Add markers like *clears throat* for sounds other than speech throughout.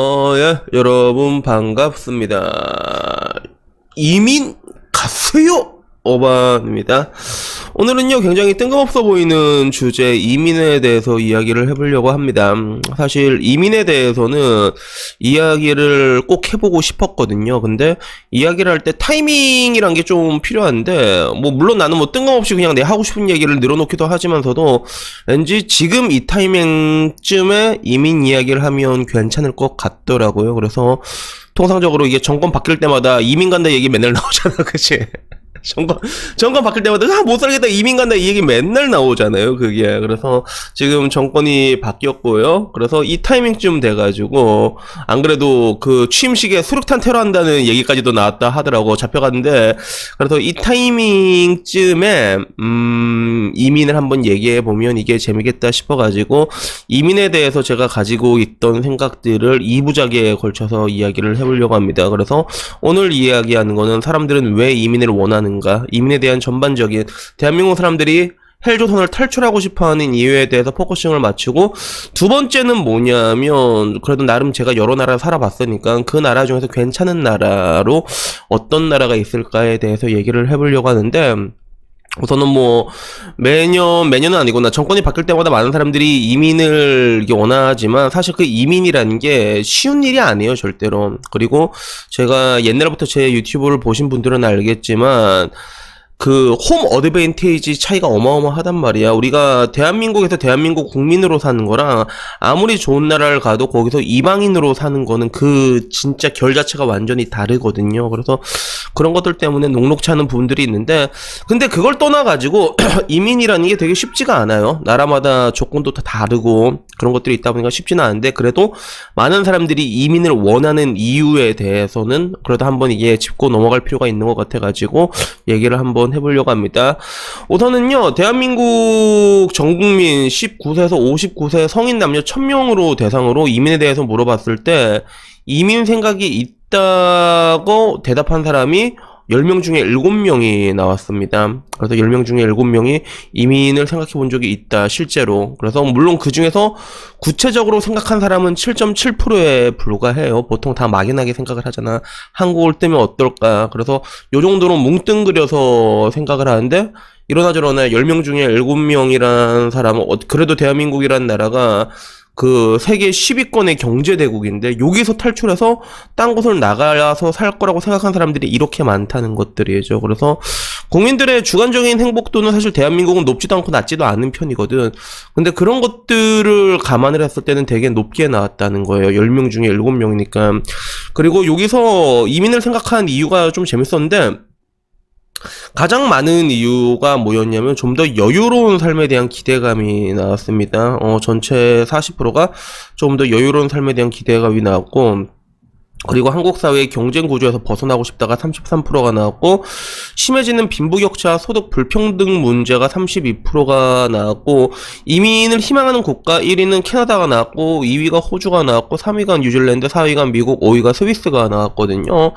어, 예, 여러분 반갑습니다. 이민 갔어요! 오반입니다. 오늘은요, 굉장히 뜬금없어 보이는 주제, 이민에 대해서 이야기를 해보려고 합니다. 음, 사실, 이민에 대해서는 이야기를 꼭 해보고 싶었거든요. 근데, 이야기를 할 때 타이밍이란 게 좀 필요한데, 뭐, 물론 나는 뭐 뜬금없이 그냥 내 하고 싶은 얘기를 늘어놓기도 하지만서도, 왠지 지금 이 타이밍쯤에 이민 이야기를 하면 괜찮을 것 같더라고요. 그래서, 통상적으로 이게 정권 바뀔 때마다 이민 간다 얘기 맨날 나오잖아, 그치? 정권, 정권 바뀔 때마다, 아, 못 살겠다, 이민 간다, 이 얘기 맨날 나오잖아요, 그게. 그래서 지금 정권이 바뀌었고요. 그래서 이 타이밍쯤 돼가지고, 안 그래도 그 취임식에 수륙탄 테러 한다는 얘기까지도 나왔다 하더라고, 잡혀갔는데, 그래서 이 타이밍쯤에, 음, 이민을 한번 얘기해 보면 이게 재미겠다 싶어가지고, 이민에 대해서 제가 가지고 있던 생각들을 2부작에 걸쳐서 이야기를 해보려고 합니다. 그래서 오늘 이야기하는 거는 사람들은 왜 이민을 원하는 가, 이민에 대한 전반적인 대한민국 사람들이 헬조선을 탈출하고 싶어하는 이유에 대해서 포커싱을 맞추고 두 번째는 뭐냐면 그래도 나름 제가 여러 나라 살아봤으니까 그 나라 중에서 괜찮은 나라로 어떤 나라가 있을까에 대해서 얘기를 해보려고 하는데 우선은 뭐 매년 매년은 아니구나. 정권이 바뀔 때마다 많은 사람들이 이민을 원하지만 사실 그 이민이라는 게 쉬운 일이 아니에요 절대로. 그리고 제가 옛날부터 제 유튜브를 보신 분들은 알겠지만 그 홈 어드밴테이지 차이가 어마어마하단 말이야. 우리가 대한민국에서 대한민국 국민으로 사는 거랑 아무리 좋은 나라를 가도 거기서 이방인으로 사는 거는 그 진짜 결 자체가 완전히 다르거든요. 그래서 그런 것들 때문에 녹록치 않은 부분들이 있는데 근데 그걸 떠나가지고 *clears throat* 이민이라는 게 되게 쉽지가 않아요. 나라마다 조건도 다 다르고 그런 것들이 있다 보니까 쉽지는 않은데 그래도 많은 사람들이 이민을 원하는 이유에 대해서는 그래도 한번 이게 짚고 넘어갈 필요가 있는 것 같아가지고 얘기를 한번 해보려고 합니다. 우선은요, 대한민국 전 국민 19세에서 59세 성인 남녀 1000명으로 대상으로 이민에 대해서 물어봤을 때 이민 생각이 있다고 대답한 사람이 10명 중에 7명이 나왔습니다. 그래서 10명 중에 7명이 이민을 생각해 본 적이 있다, 실제로. 그래서 물론 그 중에서 구체적으로 생각한 사람은 7.7%에 불과해요. 보통 다 막연하게 생각을 하잖아. 한국을 뜨면 어떨까. 그래서 요 정도로 뭉뚱그려서 생각을 하는데, 이러나 저러나 10명 중에 7명이란 사람은, 어- 그래도 대한민국이란 나라가 그 세계 10위권의 경제 대국인데 여기서 탈출해서 딴 곳을 나가서 살 거라고 생각한 사람들이 이렇게 많다는 것들이죠. 그래서 국민들의 주관적인 행복도는 사실 대한민국은 높지도 않고 낮지도 않은 편이거든. 근데 그런 것들을 감안을 했을 때는 되게 높게 나왔다는 거예요. 10명 중에 7명이니까. 그리고 여기서 이민을 생각한 이유가 좀 재밌었는데 가장 많은 이유가 뭐였냐면 좀 더 여유로운 삶에 대한 기대감이 나왔습니다. 어, 전체 40%가 좀 더 여유로운 삶에 대한 기대감이 나왔고, 그리고 한국 사회의 경쟁 구조에서 벗어나고 싶다가 33%가 나왔고, 심해지는 빈부격차, 소득 불평등 문제가 32%가 나왔고, 이민을 희망하는 국가 1위는 캐나다가 나왔고, 2위가 호주가 나왔고, 3위가 뉴질랜드, 4위가 미국, 5위가 스위스가 나왔거든요.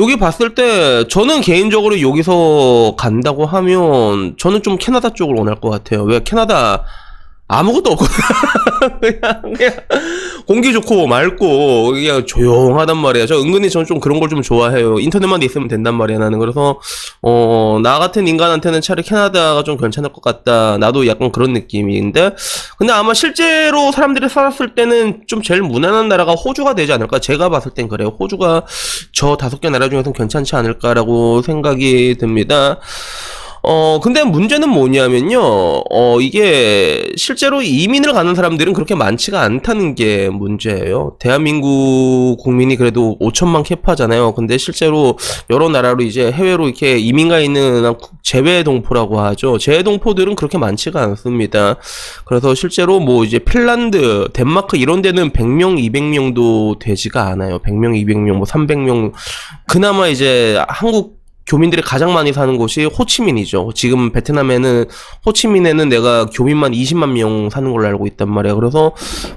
여기 봤을 때 저는 개인적으로 여기서 간다고 하면 저는 좀 캐나다 쪽을 원할 것 같아요. 왜 캐나다 아무것도 없고 *laughs* 그냥, 그냥 공기 좋고 맑고 그냥 조용하단 말이야. 저 은근히 저는 좀 그런 걸 좀 좋아해요. 인터넷만 있으면 된단 말이야. 나는 그래서 어 나 같은 인간한테는 차라리 캐나다가 좀 괜찮을 것 같다. 나도 약간 그런 느낌인데 근데 아마 실제로 사람들이 살았을 때는 좀 제일 무난한 나라가 호주가 되지 않을까? 제가 봤을 땐 그래요. 호주가 저 다섯 개 나라 중에서는 괜찮지 않을까라고 생각이 듭니다. 어, 근데 문제는 뭐냐면요. 어, 이게 실제로 이민을 가는 사람들은 그렇게 많지가 않다는 게 문제예요. 대한민국 국민이 그래도 5천만 캐파잖아요. 근데 실제로 여러 나라로 이제 해외로 이렇게 이민 가 있는 재외 동포라고 하죠. 재외 동포들은 그렇게 많지가 않습니다. 그래서 실제로 뭐 이제 핀란드, 덴마크 이런 데는 100명, 200명도 되지가 않아요. 100명, 200명, 뭐 300명. 그나마 이제 한국 교민들이 가장 많이 사는 곳이 호치민이죠. 지금 베트남에는 호치민에는 내가 교민만 20만 명 사는 걸로 알고 있단 말이야. 그래서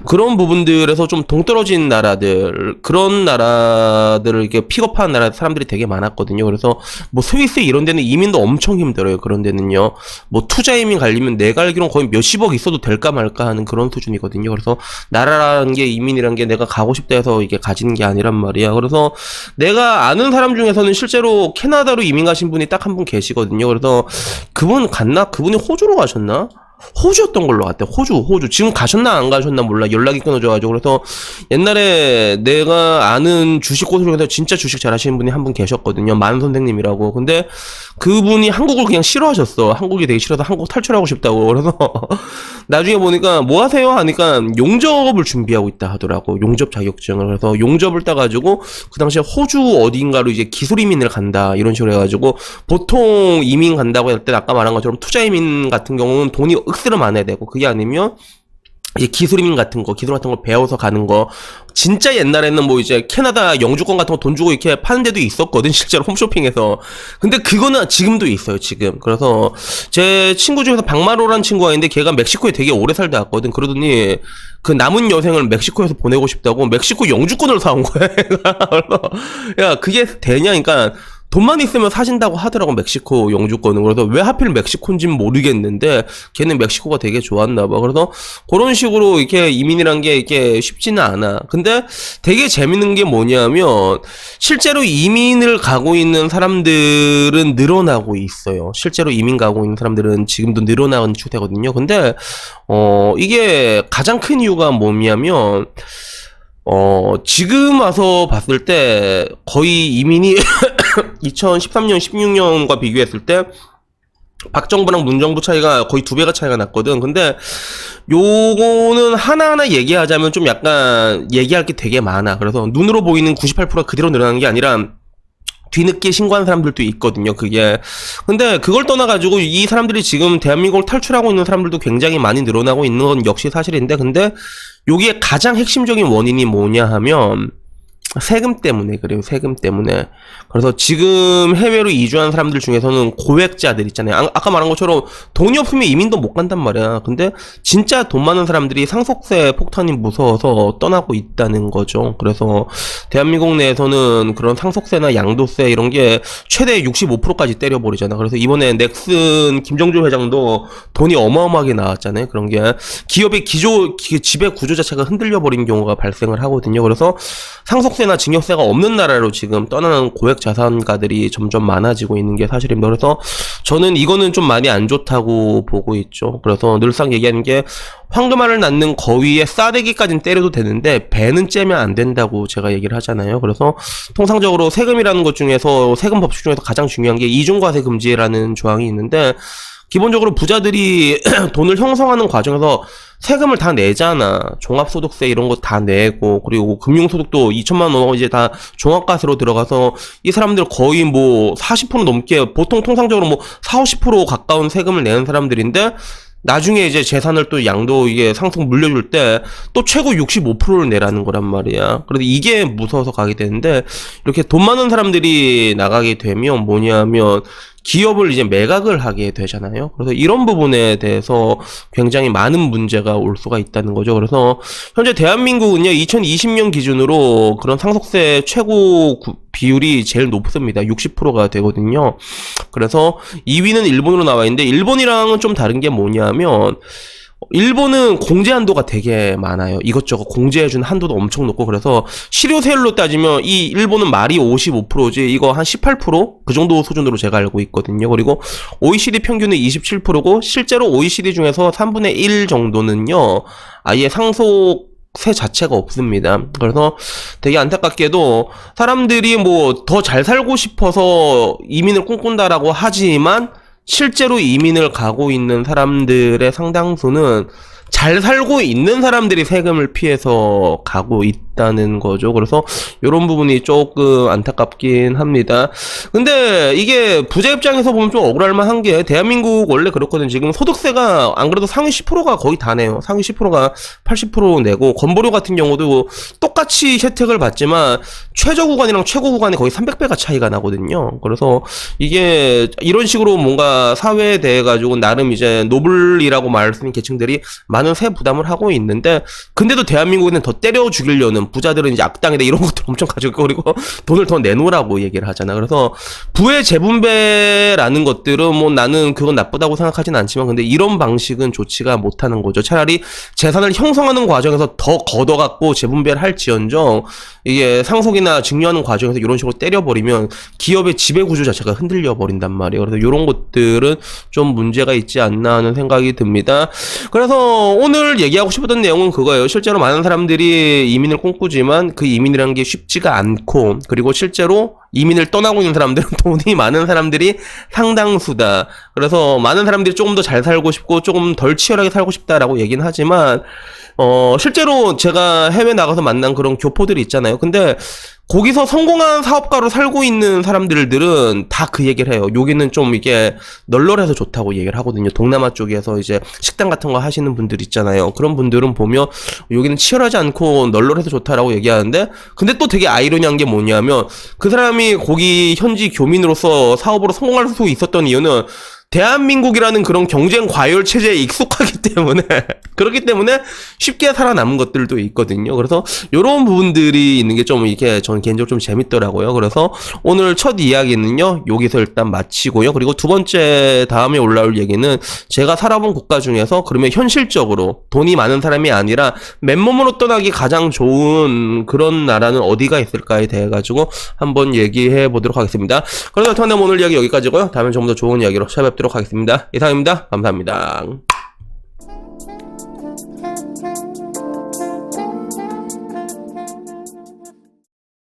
그런 부분들에서 좀 동떨어진 나라들 그런 나라들을 이렇게 픽업하는 나라 사람들이 되게 많았거든요. 그래서 뭐 스위스 이런 데는 이민도 엄청 힘들어요. 그런 데는요. 뭐 투자 이민 갈리면 내가 알기로는 거의 몇십억 있어도 될까 말까 하는 그런 수준이거든요. 그래서 나라라는 게 이민이란 게 내가 가고 싶다 해서 이게 가지는 게 아니란 말이야. 그래서 내가 아는 사람 중에서는 실제로 캐나다로 이민 가신 분이 딱 한 분 계시거든요. 그래서 그분 갔나? 그분이 호주로 가셨나? 호주였던 걸로 같아. 호주, 호주. 지금 가셨나 안 가셨나 몰라. 연락이 끊어져가지고. 그래서 옛날에 내가 아는 주식 고수 중에서 진짜 주식 잘하시는 분이 한 분 계셨거든요. 만 선생님이라고. 근데 그분이 한국을 그냥 싫어하셨어. 한국이 되게 싫어서 한국 탈출하고 싶다고. 그래서 *laughs* 나중에 보니까 뭐 하세요? 하니까 용접을 준비하고 있다 하더라고. 용접 자격증을. 그래서 용접을 따가지고 그 당시에 호주 어딘가로 이제 기술 이민을 간다. 이런 식으로 해가지고 보통 이민 간다고 할 때 아까 말한 것처럼 투자 이민 같은 경우는 돈이 안 해야 되고 그게 아니면 이제 기술 이민 같은 거, 기술 같은 거 배워서 가는 거. 진짜 옛날에는 뭐 이제 캐나다 영주권 같은 거 돈 주고 이렇게 파는 데도 있었거든, 실제로 홈쇼핑에서. 근데 그거는 지금도 있어요, 지금. 그래서 제 친구 중에서 박마로라는 친구가 있는데 걔가 멕시코에 되게 오래 살다 왔거든. 그러더니 그 남은 여생을 멕시코에서 보내고 싶다고 멕시코 영주권을 사온 거야. *laughs* 그래서 야, 그게 되냐? 그러니까 돈만 있으면 사신다고 하더라고 멕시코 영주권은. 그래서 왜 하필 멕시코인지는 모르겠는데 걔는 멕시코가 되게 좋았나 봐. 그래서 그런 식으로 이렇게 이민이란 게 이렇게 쉽지는 않아. 근데 되게 재밌는 게 뭐냐면 실제로 이민을 가고 있는 사람들은 늘어나고 있어요. 실제로 이민 가고 있는 사람들은 지금도 늘어나는 추세거든요. 근데 어 이게 가장 큰 이유가 뭐냐면 어, 지금 와서 봤을 때 거의 이민이 *laughs* 2013년, 16년과 비교했을 때 박정부랑 문정부 차이가 거의 두 배가 차이가 났거든. 근데 요거는 하나하나 얘기하자면 좀 약간 얘기할 게 되게 많아. 그래서 눈으로 보이는 98%가 그대로 늘어나는 게 아니라 뒤늦게 신고한 사람들도 있거든요, 그게. 근데 그걸 떠나가지고 이 사람들이 지금 대한민국을 탈출하고 있는 사람들도 굉장히 많이 늘어나고 있는 건 역시 사실인데, 근데 여기에 가장 핵심적인 원인이 뭐냐 하면, 세금 때문에 그래요. 세금 때문에. 그래서 지금 해외로 이주한 사람들 중에서는 고액자들 있잖아요. 아, 아까 말한 것처럼 돈이 없으면 이민도 못 간단 말이야. 근데 진짜 돈 많은 사람들이 상속세 폭탄이 무서워서 떠나고 있다는 거죠. 그래서 대한민국 내에서는 그런 상속세나 양도세 이런 게 최대 65%까지 때려버리잖아. 그래서 이번에 넥슨 김정주 회장도 돈이 어마어마하게 나왔잖아요. 그런 게 기업의 기조, 기- 지배 구조 자체가 흔들려 버린 경우가 발생을 하거든요. 그래서 상속세 나 증여세가 없는 나라로 지금 떠나는 고액 자산가들이 점점 많아지고 있는 게 사실입니다. 그래서 저는 이거는 좀 많이 안 좋다고 보고 있죠. 그래서 늘상 얘기하는 게 황금알을 낳는 거위에 싸대기까지는 때려도 되는데 배는 째면 안 된다고 제가 얘기를 하잖아요. 그래서 통상적으로 세금이라는 것 중에서 세금 법칙 중에서 가장 중요한 게 이중과세 금지라는 조항이 있는데 기본적으로 부자들이 *clears throat* 돈을 형성하는 과정에서 세금을 다 내잖아. 종합소득세 이런 거 다 내고, 그리고 금융소득도 2천만 원 이제 다 종합과세로 들어가서 이 사람들 거의 뭐 40% 넘게, 보통 통상적으로 뭐 4, 50% 가까운 세금을 내는 사람들인데, 나중에 이제 재산을 또 양도 이게 상승 물려줄 때 또 최고 65%를 내라는 거란 말이야. 그래서 이게 무서워서 가게 되는데 이렇게 돈 많은 사람들이 나가게 되면 뭐냐면 기업을 이제 매각을 하게 되잖아요. 그래서 이런 부분에 대해서 굉장히 많은 문제가 올 수가 있다는 거죠. 그래서 현재 대한민국은요, 2020년 기준으로 그런 상속세 최고 구- 비율이 제일 높습니다. 60%가 되거든요. 그래서 2위는 일본으로 나와 있는데, 일본이랑은 좀 다른 게 뭐냐면, 일본은 공제 한도가 되게 많아요. 이것저것 공제해준 한도도 엄청 높고 그래서 실효세율로 따지면 이 일본은 말이 55%지 이거 한 18%그 정도 수준으로 제가 알고 있거든요. 그리고 OECD 평균은 27%고 실제로 OECD 중에서 3분의 1 정도는요 아예 상속 세 자체가 없습니다. 그래서 되게 안타깝게도 사람들이 뭐 더 잘 살고 싶어서 이민을 꿈꾼다라고 하지만 실제로 이민을 가고 있는 사람들의 상당수는 잘 살고 있는 사람들이 세금을 피해서 가고 있, 있다는 거죠. 그래서 이런 부분이 조금 안타깝긴 합니다. 근데 이게 부자 입장에서 보면 좀 억울할 만한 게 대한민국 원래 그렇거든. 지금 소득세가 안 그래도 상위 10%가 거의 다 내요. 상위 10%가 80% 내고 건보료 같은 경우도 똑같이 혜택을 받지만 최저 구간이랑 최고 구간이 거의 300배가 차이가 나거든요. 그래서 이게 이런 식으로 뭔가 사회에 대해 가지고 나름 이제 노블이라고 말할 수 있는 계층들이 많은 세 부담을 하고 있는데 근데도 대한민국에는 더 때려 죽이려는 부자들은 이제 악당이다 이런 *laughs* 것들 엄청 가지고 그리고 돈을 더 내놓으라고 얘기를 하잖아. 그래서 부의 재분배라는 것들은 뭐 나는 그건 나쁘다고 생각하진 않지만 근데 이런 방식은 좋지가 못하는 거죠. 차라리 재산을 형성하는 과정에서 더 걷어갖고 재분배를 할지언정 이게 상속이나 증여하는 과정에서 이런 식으로 때려버리면 기업의 지배 구조 자체가 흔들려 버린단 말이에요. 그래서 이런 것들은 좀 문제가 있지 않나 하는 생각이 듭니다. 그래서 오늘 얘기하고 싶었던 내용은 그거예요. 실제로 많은 사람들이 이민을 꿈 꾸지만 그 이민이라는 게 쉽지가 않고 그리고 실제로 이민을 떠나고 있는 사람들은 *laughs* 돈이 많은 사람들이 상당수다. 그래서 많은 사람들이 조금 더 잘 살고 싶고 조금 덜 치열하게 살고 싶다라고 얘기는 하지만 어 실제로 제가 해외 나가서 만난 그런 교포들이 있잖아요. 근데 거기서 성공한 사업가로 살고 있는 사람들들은 다 그 얘기를 해요. 여기는 좀 이게 널널해서 좋다고 얘기를 하거든요. 동남아 쪽에서 이제 식당 같은 거 하시는 분들 있잖아요. 그런 분들은 보면 여기는 치열하지 않고 널널해서 좋다라고 얘기하는데 근데 또 되게 아이러니한 게 뭐냐면 그 사람이 거기 현지 교민으로서 사업으로 성공할 수 있었던 이유는 대한민국이라는 그런 경쟁 과열 체제에 익숙하기 *laughs* 때문에 그렇기 때문에 쉽게 살아남은 것들도 있거든요. 그래서 이런 부분들이 있는 게 좀 이게 저는 개인적으로 좀 재밌더라고요. 그래서 오늘 첫 이야기는요 여기서 일단 마치고요. 그리고 두 번째 다음에 올라올 얘기는 제가 살아본 국가 중에서 그러면 현실적으로 돈이 많은 사람이 아니라 맨몸으로 떠나기 가장 좋은 그런 나라는 어디가 있을까에 대해 가지고 한번 얘기해 보도록 하겠습니다. 그래서 저는 오늘 이야기 여기까지고요. 다음에 좀 더 좋은 이야기로 찾아뵙 도록 하겠습니다. 이상입니다. 감사합니다.